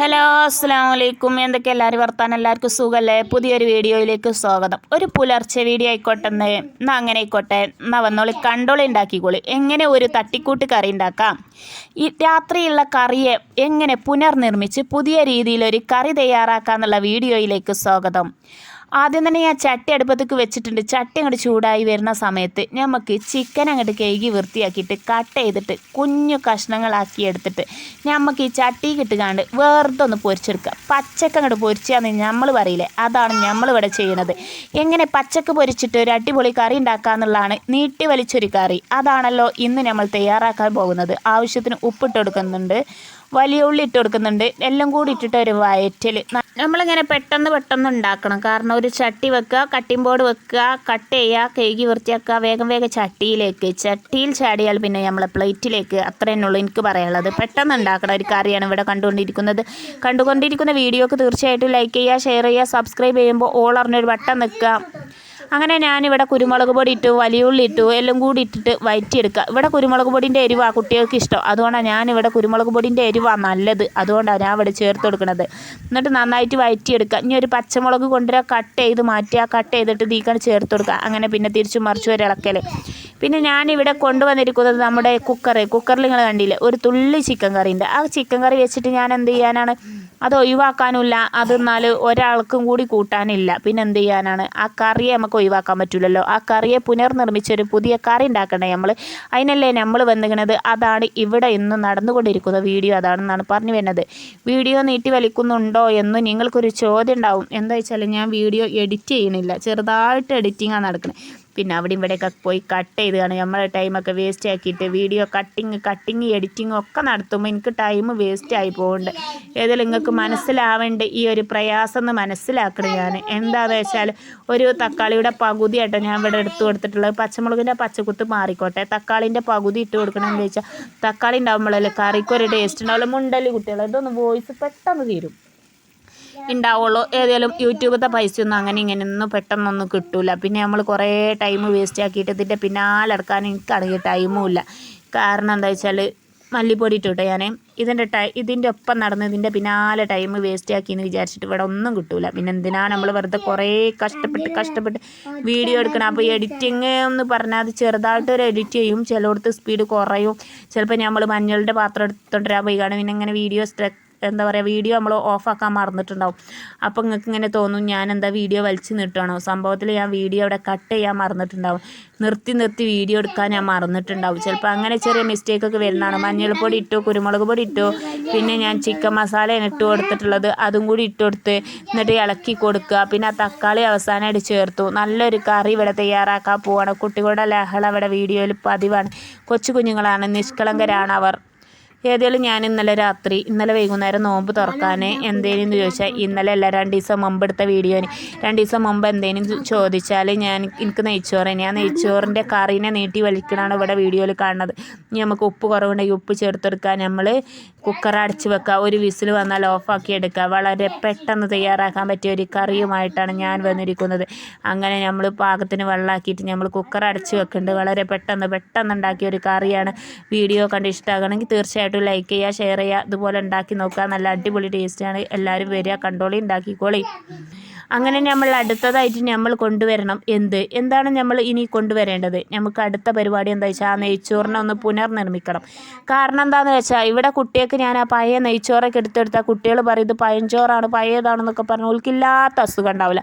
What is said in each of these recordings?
Hello അസ്സാം വലൈക്കും എന്തൊക്കെ എല്ലാവരും വർത്താനം? എല്ലാവർക്കും സുഖമല്ലേ പുതിയൊരു വീഡിയോയിലേക്ക് സ്വാഗതം. ഒരു പുലർച്ചെ വീഡിയോ ആയിക്കോട്ടെ എന്ന് എന്നാൽ അങ്ങനെ ആയിക്കോട്ടെ. എന്നാൽ വന്നോളി കണ്ടോളി ഉണ്ടാക്കിക്കോളി. എങ്ങനെ ഒരു തട്ടിക്കൂട്ട് കറി ഉണ്ടാക്കാം? ഈ രാത്രിയുള്ള കറിയെ എങ്ങനെ പുനർനിർമ്മിച്ച് പുതിയ രീതിയിലൊരു കറി തയ്യാറാക്കാന്നുള്ള വീഡിയോയിലേക്ക് സ്വാഗതം. ആദ്യം തന്നെ ഞാൻ ചട്ടി അടുപ്പത്തേക്ക് വെച്ചിട്ടുണ്ട്. ചട്ടി അങ്ങോട്ട് ചൂടായി വരുന്ന സമയത്ത് നമുക്ക് ചിക്കൻ അങ്ങോട്ട് കഴുകി വൃത്തിയാക്കിയിട്ട് കട്ട് ചെയ്തിട്ട് കുഞ്ഞു കഷ്ണങ്ങളാക്കി എടുത്തിട്ട് നമുക്ക് ഈ ചട്ടി കിട്ടുകാണ്ട് വെറുതെ ഒന്ന് പൊരിച്ചെടുക്കുക. പച്ചക്ക അങ്ങോട്ട് പൊരിച്ചാന്ന് നമ്മൾ പറയില്ലേ? അതാണ് നമ്മളിവിടെ ചെയ്യുന്നത് എങ്ങനെ പച്ചക്ക പൊരിച്ചിട്ട് ഒരു അടിപൊളി കറി ഉണ്ടാക്കാന്നുള്ളതാണ് നീട്ടി വലിച്ചൊരു കറി. അതാണല്ലോ ഇന്ന് നമ്മൾ തയ്യാറാക്കാൻ പോകുന്നത്. ആവശ്യത്തിന് ഉപ്പിട്ട് കൊടുക്കുന്നുണ്ട്. വലിയ ഉള്ളി ഇട്ട് കൊടുക്കുന്നുണ്ട്. എല്ലാം കൂടി ഇട്ടിട്ട് ഒരു വയറ്റൽ നമ്മളിങ്ങനെ പെട്ടെന്ന് പെട്ടെന്ന് ഉണ്ടാക്കണം. കാരണം ഒരു ചട്ടി വെക്കുക കട്ടിംഗ് ബോർഡ് വെക്കുക കട്ട് ചെയ്യുക കഴുകി വൃത്തിയാക്കുക വേഗം വേഗം ചട്ടിയിലേക്ക്. ചട്ടിയിൽ ചാടിയാൽ പിന്നെ നമ്മളെ പ്ലേറ്റിലേക്ക് അത്ര തന്നെ ഉള്ളൂ എനിക്ക് പറയാനുള്ളത്. പെട്ടെന്ന് ഉണ്ടാക്കണം ഒരു കറിയാണ് ഇവിടെ കണ്ടുകൊണ്ടിരിക്കുന്നത്. കണ്ടുകൊണ്ടിരിക്കുന്ന വീഡിയോക്ക് തീർച്ചയായിട്ടും ലൈക്ക് ചെയ്യുക ഷെയർ ചെയ്യുക സബ്സ്ക്രൈബ് ചെയ്യുമ്പോൾ ഓൾ അറിഞ്ഞൊരു വട്ടം നിൽക്കുക അങ്ങനെ ഞാനിവിടെ കുരുമുളക് പൊടി ഇട്ടു വലിയുള്ളി ഇട്ടു എല്ലാം കൂടി ഇട്ടിട്ട് വയറ്റിയെടുക്കുക. ഇവിടെ കുരുമുളക് പൊടിന്റെ എരിവാണ് കുട്ടികൾക്ക് ഇഷ്ടം. അതുകൊണ്ടാണ് ഞാനിവിടെ കുരുമുളക് പൊടിന്റെ എരിവാണ് നല്ലത്. അതുകൊണ്ടാണ് ഞാൻ ഇവിടെ ചേർത്ത് കൊടുക്കുന്നത്. എന്നിട്ട് നന്നായിട്ട് വയറ്റിയെടുക്കുക. ഇനി ഒരു പച്ചമുളക് കൊണ്ടുവരാൻ കട്ട് ചെയ്ത് മാറ്റുക കട്ട് ചെയ്തിട്ട് തീക്കാണ് ചേർത്ത് കൊടുക്കുക. അങ്ങനെ പിന്നെ തിരിച്ചു മറിച്ച് ഒരു ഇളക്കൽ പിന്നെ ഞാനിവിടെ കൊണ്ടുവന്നിരിക്കുന്നത് നമ്മുടെ കുക്കർ കുക്കറിൽ നിങ്ങൾ കണ്ടില്ലേ? ഒരു തുള്ളി ചിക്കൻ കറി ഉണ്ട് ആ ചിക്കൻ കറി വെച്ചിട്ട് ഞാൻ എന്ത് ചെയ്യാനാണ്? അത് ഒഴിവാക്കാനുമില്ല. അത് എന്നാൽ ഒരാൾക്കും കൂടി കൂട്ടാനില്ല. പിന്നെ എന്ത് ചെയ്യാനാണ്? ആ കറിയെ നമുക്ക് ഒഴിവാക്കാൻ പറ്റില്ലല്ലോ ആ കറിയെ പുനർനിർമ്മിച്ചൊരു പുതിയ കറി ഉണ്ടാക്കണ്ടേ നമ്മൾ അതിനല്ലേ നമ്മൾ വന്നിരിക്കുന്നത്? അതാണ് ഇവിടെ ഇന്ന് നടന്നുകൊണ്ടിരിക്കുന്ന വീഡിയോ. അതാണെന്നാണ് പറഞ്ഞു വരുന്നത്. വീഡിയോ നീട്ടി വലിക്കുന്നുണ്ടോ എന്ന് നിങ്ങൾക്കൊരു ചോദ്യം ഉണ്ടാവും. എന്താ വെച്ചാൽ ഞാൻ വീഡിയോ എഡിറ്റ് ചെയ്യണില്ല ചെറുതായിട്ട് എഡിറ്റിങ്ങാണ് നടക്കുന്നത് പിന്നെ അവിടെ ഇവിടെയൊക്കെ പോയി കട്ട് ചെയ്താണ് നമ്മളെ ടൈമൊക്കെ വേസ്റ്റ് ആക്കിയിട്ട് വീഡിയോ കട്ടിങ് കട്ടിങ് എഡിറ്റിംഗ് ഒക്കെ നടത്തുമ്പോൾ എനിക്ക് ടൈം വേസ്റ്റ് ആയി പോകുന്നുണ്ട് ഏതായാലും നിങ്ങൾക്ക് മനസ്സിലാവേണ്ട ഈ ഒരു പ്രയാസം എന്ന് മനസ്സിലാക്കണം ഞാൻ എന്താണെന്ന് വെച്ചാൽ ഒരു തക്കാളിയുടെ പകുതിയായിട്ടോ ഞാൻ ഇവിടെ എടുത്തു കൊടുത്തിട്ടുള്ളത്. പച്ചമുളകിന്റെ പച്ചക്കുത്ത് മാറിക്കോട്ടെ. തക്കാളിന്റെ പകുതി ഇട്ട് കൊടുക്കണമെന്ന് ചോദിച്ചാൽ തക്കാളി ഉണ്ടാകുമ്പോഴല്ലേ കറിക്കൊരു ടേസ്റ്റ് ഉണ്ടാവില്ല മുണ്ടൽ കുട്ടികൾ ഇതൊന്ന് വോയിസ് പെട്ടെന്ന് തീരും. ഉണ്ടാവുള്ളൂ. ഏതായാലും യൂട്യൂബത്തെ ഒന്നും അങ്ങനെ ഇങ്ങനെയൊന്നും പെട്ടെന്നൊന്നും കിട്ടൂല. പിന്നെ നമ്മൾ കുറേ ടൈം വേസ്റ്റ് ആക്കിയിട്ട് ഇതിന്റെ പിന്നാലെ എടുക്കാൻ എനിക്കാണെങ്കിൽ ടൈമും ഇല്ല. കാരണം എന്താ വെച്ചാൽ മല്ലിപ്പൊടി ഇട്ടുട്ടോ ഞാൻ ഇതിന്റെ ടൈ ഇതിന്റെ ഒപ്പം നടന്ന് ഇതിന്റെ പിന്നാലെ ടൈം വേസ്റ്റ് ആക്കി എന്ന് വിചാരിച്ചിട്ട് ഇവിടെ ഒന്നും കിട്ടൂല. പിന്നെ എന്തിനാണ് നമ്മൾ വെറുതെ കുറേ കഷ്ടപ്പെട്ട് കഷ്ടപ്പെട്ട് വീഡിയോ എടുക്കണം. അപ്പോൾ എഡിറ്റിങ് എന്ന് പറഞ്ഞാൽ അത് ചെറുതായിട്ട് ഒരു എഡിറ്റ് ചെയ്യും. ചിലയിടത്ത് സ്പീഡ് കുറയും. ചിലപ്പോൾ നമ്മൾ മഞ്ഞളുടെ പാത്രം എടുത്തോണ്ടിരാൻ പോയി കാണും പിന്നെ ഇങ്ങനെ വീഡിയോ സ്ട്രക്ക് എന്താ പറയുക വീഡിയോ നമ്മൾ ഓഫാക്കാൻ മറന്നിട്ടുണ്ടാവും. അപ്പോൾ നിങ്ങൾക്ക് ഇങ്ങനെ തോന്നും ഞാൻ എന്താ വീഡിയോ വലിച്ചു നിർത്തണോ സംഭവത്തിൽ ഞാൻ വീഡിയോ അവിടെ കട്ട് ചെയ്യാൻ മറന്നിട്ടുണ്ടാവും. നിർത്തി നിർത്തി വീഡിയോ എടുക്കാൻ ഞാൻ മറന്നിട്ടുണ്ടാവും. ചിലപ്പോൾ അങ്ങനെ ചെറിയ മിസ്റ്റേക്കൊക്കെ വരുന്നതാണ്. മഞ്ഞൾപ്പൊടി ഇട്ടു കുരുമുളക് പൊടി ഇട്ടു പിന്നെ ഞാൻ ചിക്കൻ മസാലയാണ് ഇട്ട് കൊടുത്തിട്ടുള്ളത്. അതും കൂടി ഇട്ട് കൊടുത്ത് എന്നിട്ട് ഇളക്കി കൊടുക്കുക. പിന്നെ ആ തക്കാളി അവസാനമായിട്ട് ചേർത്തു. നല്ലൊരു കറി ഇവിടെ തയ്യാറാക്കാൻ പോവാണ്. കുട്ടികളുടെ ലഹള ഇവിടെ വീഡിയോയിൽ പതിവാണ്. കൊച്ചു കുഞ്ഞുങ്ങളാണ് നിഷ്കളങ്കരാണ് അവർ. ഏതായാലും ഞാൻ ഇന്നലെ രാത്രി ഇന്നലെ വൈകുന്നേരം നോമ്പ് തുറക്കാൻ എന്തേലും ചോദിച്ചാൽ ഇന്നലെ അല്ല രണ്ട് ദിവസം മുമ്പ് എടുത്ത വീഡിയോന് രണ്ട് ദിവസം മുമ്പ് എന്തേലും ചോദിച്ചാൽ ഞാൻ എനിക്ക് നെയ്ച്ചോറിന് ആ നെയ്ച്ചോറിന്റെ കറീനെ നീട്ടി വലിക്കണമാണ് ഇവിടെ വീഡിയോയിൽ കാണുന്നത്. ഇനി നമുക്ക് ഉപ്പ് കുറവുണ്ടെങ്കിൽ ഉപ്പ് ചേർത്തെടുക്കുക നമ്മൾ കുക്കർ അടച്ച് വെക്കുക ഒരു വിസിൽ വന്നാൽ ഓഫാക്കി എടുക്കുക വളരെ പെട്ടെന്ന് തയ്യാറാക്കാൻ പറ്റിയ ഒരു കറിയുമായിട്ടാണ് ഞാൻ വന്നിരിക്കുന്നത്. അങ്ങനെ നമ്മൾ പാകത്തിന് വെള്ളമാക്കിയിട്ട് നമ്മൾ കുക്കർ അടച്ച് വെക്കുന്നുണ്ട് വളരെ പെട്ടെന്ന് പെട്ടെന്ന് ഉണ്ടാക്കിയ ഒരു കറിയാണ്. വീഡിയോ കണ്ട് ഇഷ്ടമാകണമെങ്കിൽ തീർച്ചയായിട്ടും ലൈക്ക് ചെയ്യുക ഷെയർ ചെയ്യുക ഇതുപോലെ ഉണ്ടാക്കി നോക്കുക. നല്ല അടിപൊളി ടേസ്റ്റാണ് എല്ലാവരും വരിക കണ്ടോളി ഉണ്ടാക്കിക്കോളി. അങ്ങനെ നമ്മൾ അടുത്തതായിട്ട് നമ്മൾ കൊണ്ടുവരണം. എന്ത്? എന്താണ് നമ്മൾ ഇനി കൊണ്ടുവരേണ്ടത്? നമുക്ക് അടുത്ത പരിപാടി എന്താ വെച്ചാൽ ആ നെയ്ച്ചോറിനെ ഒന്ന് പുനർനിർമ്മിക്കണം. കാരണം എന്താണെന്ന് വെച്ചാൽ ഇവിടെ കുട്ടികൾക്ക് ഞാൻ ആ പഴയ നെയ്ച്ചോറൊക്കെ എടുത്തെടുത്താൽ കുട്ടികൾ പറയും ഇത് പഴഞ്ചോറാണ് പഴയതാണെന്നൊക്കെ പറഞ്ഞു ഓൾക്കില്ലാത്ത അസുഖം ഉണ്ടാവില്ല.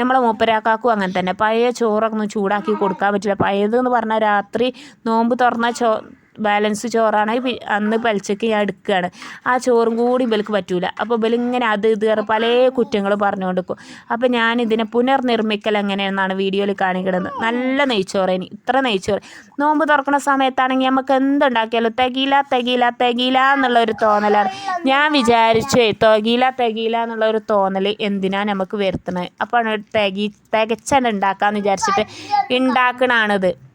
നമ്മളെ മൂപ്പരാക്കാക്കും അങ്ങനെ തന്നെ. പഴയ ചോറൊക്കെ ഒന്ന് ചൂടാക്കി കൊടുക്കാൻ പറ്റില്ല. പഴയതെന്ന് പറഞ്ഞാൽ രാത്രി നോമ്പ് തുറന്ന ചോ ബാലൻസ് ചോറാണ് അന്ന് പലിച്ചയ്ക്ക് ഞാൻ എടുക്കുകയാണ് ആ ചോറും കൂടി ഇവർക്ക് പറ്റൂല. അപ്പോൾ ഇവലിങ്ങനെ അത് ഇത് പല കുറ്റങ്ങൾ പറഞ്ഞുകൊണ്ട് നിൽക്കും അപ്പോൾ ഞാൻ ഇതിനെ പുനർനിർമ്മിക്കൽ എങ്ങനെയെന്നാണ് വീഡിയോയിൽ കാണിക്കുന്നത് നല്ല നെയ്ച്ചോറേനി. ഇത്ര നെയ്ച്ചോറ്. നോമ്പ് തുറക്കുന്ന സമയത്താണെങ്കിൽ നമുക്ക് എന്തുണ്ടാക്കിയാലും തികയില്ല തികയില്ല തികയില്ല എന്നുള്ള ഒരു തോന്നലാണ്. ഞാൻ വിചാരിച്ചു തികയില്ല തികയില്ല എന്നുള്ള ഒരു തോന്നൽ എന്തിനാണ് നമുക്ക് വരുത്തുന്നത് അപ്പോൾ തികി തികച്ചാൽ ഉണ്ടാക്കാമെന്ന് വിചാരിച്ചിട്ട് ഉണ്ടാക്കണാണിത്.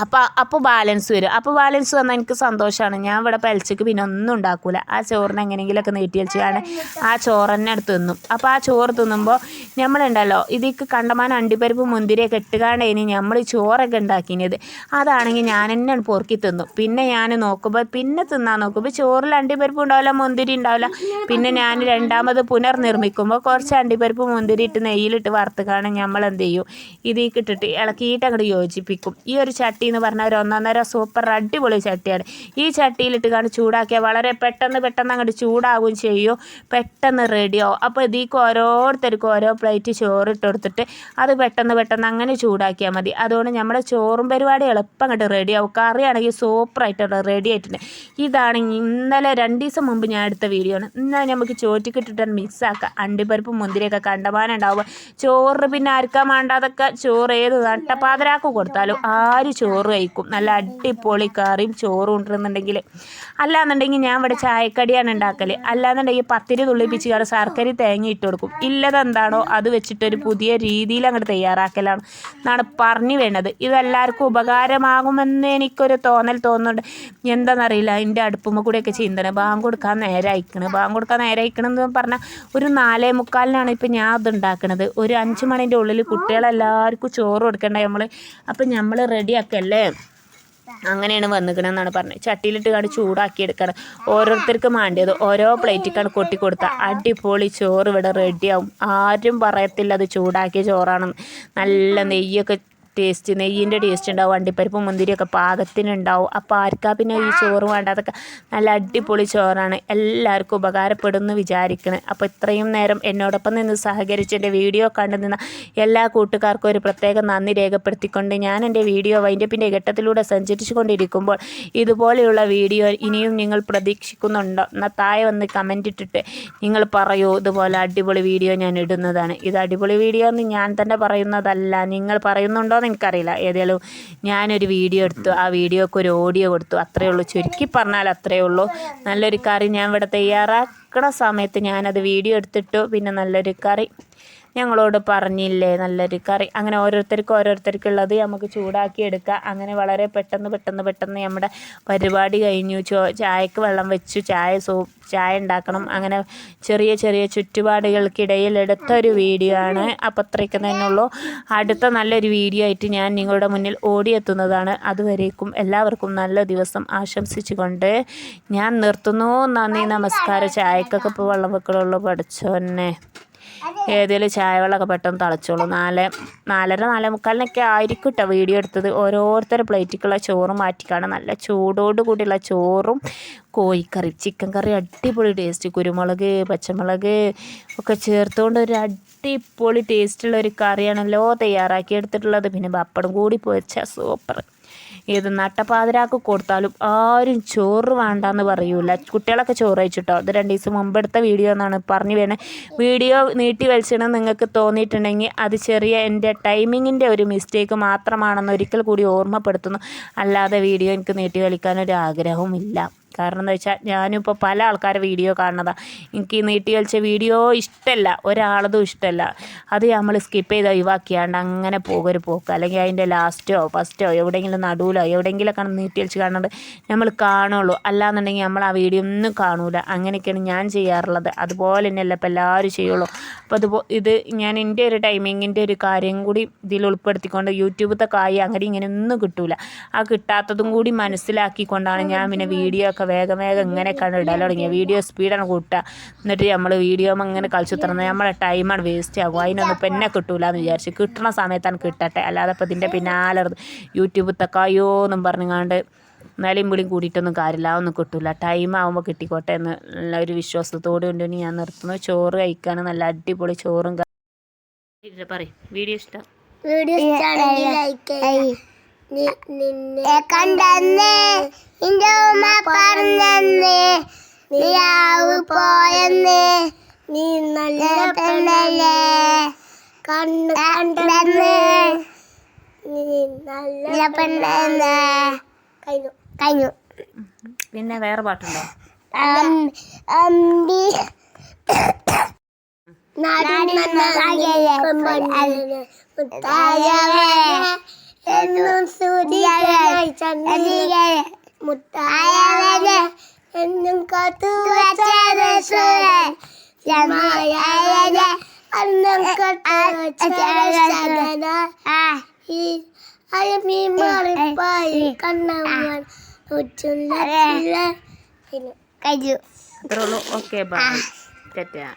അപ്പോൾ അപ്പോൾ ബാലൻസ് വരും. അപ്പോൾ ബാലൻസ് വന്നാൽ എനിക്ക് സന്തോഷമാണ് ഞാൻ ഇവിടെ പലിച്ചക്ക് പിന്നെ ഒന്നും ഉണ്ടാക്കൂല. ആ ചോറിന് എങ്ങനെയെങ്കിലുമൊക്കെ നീട്ടി വെച്ചാണ് ആ ചോറ് തന്നെ എടുത്ത് തിന്നും. അപ്പോൾ ആ ചോറ് തിന്നുമ്പോൾ നമ്മളുണ്ടല്ലോ ഇതിക്ക് കണ്ടമാനം അണ്ടിപ്പരിപ്പ് മുന്തിരിയൊക്കെ ഇട്ടുകാണ്ടേനി നമ്മൾ ചോറൊക്കെ ഉണ്ടാക്കിയത് അതാണെങ്കിൽ ഞാൻ തന്നെ പൊറുക്കി തിന്നു. പിന്നെ ഞാൻ നോക്കുമ്പോൾ പിന്നെ തിന്നാൻ നോക്കുമ്പോൾ ചോറിൽ അണ്ടിപ്പരിപ്പ് ഉണ്ടാവില്ല മുന്തിരി ഉണ്ടാവില്ല. പിന്നെ ഞാൻ രണ്ടാമത് പുനർനിർമ്മിക്കുമ്പോൾ കുറച്ച് അണ്ടിപ്പരിപ്പ് മുന്തിരി ഇട്ട് നെയ്യിലിട്ട് വറുത്തുകാണെങ്കിൽ നമ്മൾ എന്ത് ചെയ്യും ഇതിലേക്ക് ഇട്ടിട്ട് ഇളക്കിയിട്ട് അങ്ങോട്ട് യോജിപ്പിക്കും. ഈ ഒരു ചട്ടി എന്ന് പറഞ്ഞാൽ ഒരു ഒന്നൊന്നര സൂപ്പർ അടിപൊളി ചട്ടിയാണ്. ഈ ചട്ടിയിലിട്ട് കണ്ട് ചൂടാക്കിയാൽ വളരെ പെട്ടെന്ന് പെട്ടെന്ന് അങ്ങോട്ട് ചൂടാവുകയും ചെയ്യും. പെട്ടെന്ന് റെഡിയാവും അപ്പോൾ ഇതിക്ക് ഓരോരുത്തർക്കും ഓരോ പ്ലേറ്റ് ചോറിട്ട് കൊടുത്തിട്ട് അത് പെട്ടെന്ന് പെട്ടെന്ന് അങ്ങനെ ചൂടാക്കിയാൽ മതി. അതുകൊണ്ട് നമ്മുടെ ചോറും പരിപാടി എളുപ്പം അങ്ങോട്ട് റെഡിയാവും കറിയാണെങ്കിൽ സൂപ്പറായിട്ട് റെഡി ആയിട്ടുണ്ട്. ഇതാണ് ഇന്നലെ രണ്ട് ദിവസം മുമ്പ് ഞാൻ എടുത്ത വീഡിയോ ആണ്. ഇന്നലെ നമുക്ക് ചോറ്റിക്കിട്ടിട്ട് മിക്സാക്കാം അണ്ടിപ്പരിപ്പ് മുന്തിരിയൊക്കെ കണ്ടമാനം ഉണ്ടാവുക ചോറ് പിന്നെ ആർക്കാൻ വേണ്ടാതൊക്കെ ചോറ് ഏത് നട്ടപ്പാതിരാക്ക് കൊടുത്താലും ആര് ചോറ് കഴിക്കും. നല്ല അടിപൊളി കറിയും ചോറും ഉണ്ടെന്നുണ്ടെങ്കിൽ അല്ലാന്നുണ്ടെങ്കിൽ ഞാൻ ഇവിടെ ചായക്കടിയാണ് ഉണ്ടാക്കൽ അല്ലാന്നുണ്ടെങ്കിൽ പത്തിരി തുള്ളിപ്പിച്ച് കാണും ശർക്കര തേങ്ങ ഇട്ട് കൊടുക്കും. ഇല്ലതെന്താണോ അത് വെച്ചിട്ടൊരു പുതിയ രീതിയിൽ അങ്ങോട്ട് തയ്യാറാക്കലാണ്. എന്നാണ് പറഞ്ഞു വേണ്ടത്. ഇതെല്ലാവർക്കും ഉപകാരമാകുമെന്ന് എനിക്കൊരു തോന്നൽ തോന്നുന്നുണ്ട്. എന്താണെന്നറിയില്ല എന്റെ അടുപ്പുമ്മ കൂടെയൊക്കെ ചിന്തന ബാങ്ക് കൊടുക്കാൻ നേരെ അയക്കണ് ബാങ്ക് കൊടുക്കാൻ നേരെ അയക്കണമെന്ന് പറഞ്ഞാൽ ഒരു നാലേ മുക്കാലിനാണ് ഇപ്പം ഞാൻ അത് ഉണ്ടാക്കണത്. ഒരു അഞ്ച് മണിന്റെ ഉള്ളിൽ കുട്ടികളെല്ലാവർക്കും ചോറ് കൊടുക്കണ്ടേ നമ്മൾ അപ്പം നമ്മൾ റെഡിയാക്കല്ലേ അങ്ങനെയാണ് വന്നിക്കണമെന്നാണ് പറഞ്ഞത്. ചട്ടിയിലിട്ട് കണ്ട് ചൂടാക്കി എടുക്കണം ഓരോരുത്തർക്കും വേണ്ടിയത് ഓരോ പ്ലേറ്റിക്കാണ് കൊട്ടി കൊടുത്താൽ അടിപൊളി ചോറ് ഇവിടെ റെഡിയാവും ആരും പറയത്തില്ല അത് ചൂടാക്കിയ ചോറാണെന്ന്. നല്ല നെയ്യൊക്കെ ടേസ്റ്റ് നെയ്യിന്റെ ടേസ്റ്റ് ഉണ്ടാവും അണ്ടിപ്പരിപ്പ് മുന്തിരിയൊക്കെ പാകത്തിനുണ്ടാവും. അപ്പോൾ ആർക്കാ പിന്നെ ഈ ചോറ് വേണ്ടാതൊക്കെ നല്ല അടിപൊളി ചോറാണ്. എല്ലാവർക്കും ഉപകാരപ്പെടുമെന്ന് വിചാരിക്കണേ. അപ്പോൾ ഇത്രയും നേരം എന്നോടൊപ്പം നിന്ന് സഹകരിച്ച് എന്റെ വീഡിയോ കണ്ടു നിന്ന എല്ലാ കൂട്ടുകാർക്കും ഒരു പ്രത്യേക നന്ദി രേഖപ്പെടുത്തിക്കൊണ്ട് ഞാൻ എന്റെ വീഡിയോ വൈൻഡപ്പിന്റെ ഘട്ടത്തിലൂടെ സഞ്ചരിച്ചു കൊണ്ടിരിക്കുമ്പോൾ ഇതുപോലെയുള്ള വീഡിയോ ഇനിയും നിങ്ങൾ പ്രതീക്ഷിക്കുന്നുണ്ടോ? എന്നാൽ താഴെ വന്ന് കമന്റ് ഇട്ടിട്ട് നിങ്ങൾ പറയൂ ഇതുപോലെ അടിപൊളി വീഡിയോ ഞാൻ ഇടുന്നതാണ്. ഇത് അടിപൊളി വീഡിയോ എന്ന് ഞാൻ തന്നെ പറയുന്നതല്ല. നിങ്ങൾ പറയുന്നുണ്ടോ എന്ന് എനിക്കറിയില്ല. ഏതായാലും ഞാനൊരു വീഡിയോ എടുത്തു. ആ വീഡിയോക്ക് ഒരു ഓഡിയോ കൊടുത്തു. അത്രയേ ഉള്ളൂ. ചുരുക്കി പറഞ്ഞാൽ അത്രയേ ഉള്ളൂ. നല്ലൊരു കറി ഞാൻ ഇവിടെ തയ്യാറാക്കണ സമയത്ത് ഞാനത് വീഡിയോ എടുത്തിട്ടു. പിന്നെ നല്ലൊരു കറി ഞങ്ങളോട് പറഞ്ഞില്ലേ നല്ലൊരു കറി. അങ്ങനെ ഓരോരുത്തർക്കും ഓരോരുത്തർക്കുള്ളത് നമുക്ക് ചൂടാക്കി എടുക്കുക അങ്ങനെ വളരെ പെട്ടെന്ന് പെട്ടെന്ന് പെട്ടെന്ന് നമ്മുടെ പരിപാടി കഴിഞ്ഞു. ചായക്ക് വെള്ളം വെച്ചു. ചായ സൂ ചായ ഉണ്ടാക്കണം. അങ്ങനെ ചെറിയ ചെറിയ ചുറ്റുപാടുകൾക്കിടയിൽ എടുത്ത ഒരു വീഡിയോ ആണ്. അപ്പോൾ അത്രയ്ക്ക് തന്നെയുള്ളൂ അടുത്ത നല്ലൊരു വീഡിയോ ആയിട്ട് ഞാൻ നിങ്ങളുടെ മുന്നിൽ ഓടിയെത്തുന്നതാണ്. അതുവരേക്കും എല്ലാവർക്കും നല്ല ദിവസം ആശംസിച്ചുകൊണ്ട് ഞാൻ നിർത്തുന്നു. നന്ദി നമസ്കാരം. ചായക്കൊക്കെ ഇപ്പോൾ വെള്ളം വെക്കലുള്ളൂ പഠിച്ചോന്നെ ഏതെങ്കിലും ചായവെള്ളമൊക്കെ പെട്ടെന്ന് തിളച്ചോളൂ. നാല് നാലര നാലേ മുക്കാലിനൊക്കെ ആയിരിക്കും കേട്ടോ വീഡിയോ എടുത്തത്. ഓരോരുത്തരുടെ പ്ലേറ്റിക്കുള്ള ചോറും മാറ്റിക്കാണ്. നല്ല ചൂടോട് കൂടിയുള്ള ചോറും കോഴിക്കറി ചിക്കൻ കറി അടിപൊളി ടേസ്റ്റ്. കുരുമുളക് പച്ചമുളക് ഒക്കെ ചേർത്തുകൊണ്ട് ഒരു അടിപൊളി ടേസ്റ്റുള്ള ഒരു കറിയാണല്ലോ തയ്യാറാക്കി എടുത്തിട്ടുള്ളത്. പിന്നെ പപ്പടം കൂടി പൊരിച്ച സൂപ്പർ. ഏത് നട്ടപ്പാതിരാക്ക് കൊടുത്താലും ആരും ചോറ് വേണ്ടാന്ന് പറയൂല. കുട്ടികളൊക്കെ ചോറ് കഴിച്ചിട്ടോ? ഇത് രണ്ട് ദിവസം മുമ്പ് എടുത്ത വീഡിയോ എന്നാണ് പറഞ്ഞു വേണേ വീഡിയോ നീട്ടി വലിച്ചണം നിങ്ങൾക്ക് തോന്നിയിട്ടുണ്ടെങ്കിൽ അത് ചെറിയ എന്റെ ടൈമിങ്ങിന്റെ ഒരു മിസ്റ്റേക്ക് മാത്രമാണെന്ന് ഒരിക്കൽ കൂടി ഓർമ്മപ്പെടുത്തുന്നു. അല്ലാതെ വീഡിയോ എനിക്ക് നീട്ടി വലിക്കാനൊരു ആഗ്രഹവും ഇല്ല കാരണം എന്താ വെച്ചാൽ ഞാനിപ്പോൾ പല ആൾക്കാരെ വീഡിയോ കാണുന്നതാണ് എനിക്ക് നീട്ടി വലിച്ച വീഡിയോ ഇഷ്ടമല്ല ഒരാളതും ഇഷ്ടമല്ല അത് നമ്മൾ സ്കിപ്പ് ചെയ്ത് ഒഴിവാക്കിയാണ്ട് അങ്ങനെ പോകരു പോക്ക്. അല്ലെങ്കിൽ അതിന്റെ ലാസ്റ്റോ ഫസ്റ്റോ എവിടെയെങ്കിലും നടുവിലോ എവിടെയെങ്കിലൊക്കെ നീട്ടി വലിച്ച് കാണുന്നത് നമ്മൾ കാണുള്ളൂ. അല്ലാന്നുണ്ടെങ്കിൽ നമ്മൾ ആ വീഡിയോ ഒന്നും കാണൂല. അങ്ങനെയൊക്കെയാണ് ഞാൻ ചെയ്യാറുള്ളത്. അതുപോലെ തന്നെയല്ല ഇപ്പോൾ എല്ലാവരും ചെയ്യുള്ളൂ. അപ്പോൾ അത് ഇത് ഞാൻ എന്റെ ഒരു ടൈമിങ്ങിന്റെ ഒരു കാര്യം കൂടി ഇതിൽ ഉൾപ്പെടുത്തിക്കൊണ്ട് യൂട്യൂബത്തെ കായ് അങ്ങനെ ഇങ്ങനെ ഒന്നും കിട്ടൂല. ആ കിട്ടാത്തതും കൂടി മനസ്സിലാക്കിക്കൊണ്ടാണ് ഞാൻ പിന്നെ വീഡിയോ ഒക്കെ വേഗം വേഗം ഇങ്ങനെയൊക്കെയാണ് ഇടാൻ തുടങ്ങിയത്. വീഡിയോ സ്പീഡാണ് കൂട്ടുക. എന്നിട്ട് നമ്മൾ വീഡിയോ അങ്ങനെ കളിച്ചു തരുന്നത് നമ്മളെ ടൈമാണ് വേസ്റ്റ് ആകും അതിനൊന്നും ഇപ്പം എന്നെ കിട്ടൂല എന്ന് വിചാരിച്ച്. കിട്ടണ സമയത്താണ് കിട്ടട്ടെ. അല്ലാതെ ഇപ്പം ഇതിന്റെ പിന്നാലെ യൂട്യൂബ് തക്കായോ എന്നും പറഞ്ഞുകൊണ്ട് എന്നാലും വിളിയും കൂടിയിട്ടൊന്നും കാര്യമില്ല. ഒന്നും കിട്ടില്ല ടൈം ആകുമ്പോൾ കിട്ടിക്കോട്ടെ എന്ന് നല്ല ഒരു വിശ്വാസത്തോട് കൊണ്ട് ഞാൻ നിർത്തുന്നു. ചോറ് കഴിക്കാൻ നല്ല അടിപൊളി ചോറും പറയും. വീഡിയോ ഇഷ്ടം? വീഡിയോ ഇഷ്ടം നിന്നെ കണ്ടെന്ന് നിന്റെ ഉമ്മ പറഞ്ഞെന്ന് നീയാവ് പോയെന്ന് നീ നല്ല പെണ്ണല്ലേ? കണ്ണു കണ്ടെന്ന് നീ നല്ല പെണ്ണെന്ന്? കഴിഞ്ഞു കഴിഞ്ഞു പിന്നെ വേറെ പാട്ടുണ്ടോ? അമ്പി എന്നും സൂര്യനായി ചന്ദ്രൻ മുത്തായ എന്നും കാത്തു വച്ചത് സൂര്യൻ മായ അന്നം കട്ട ചകന ഈ അയമീ മാറിപ്പായി കണ്ണമ്മൻ ഉച്ചുള്ള കഴിഞ്ഞു ഇത്രേ ഉള്ളൂ ഓക്കെ ബൈ ടാറ്റാ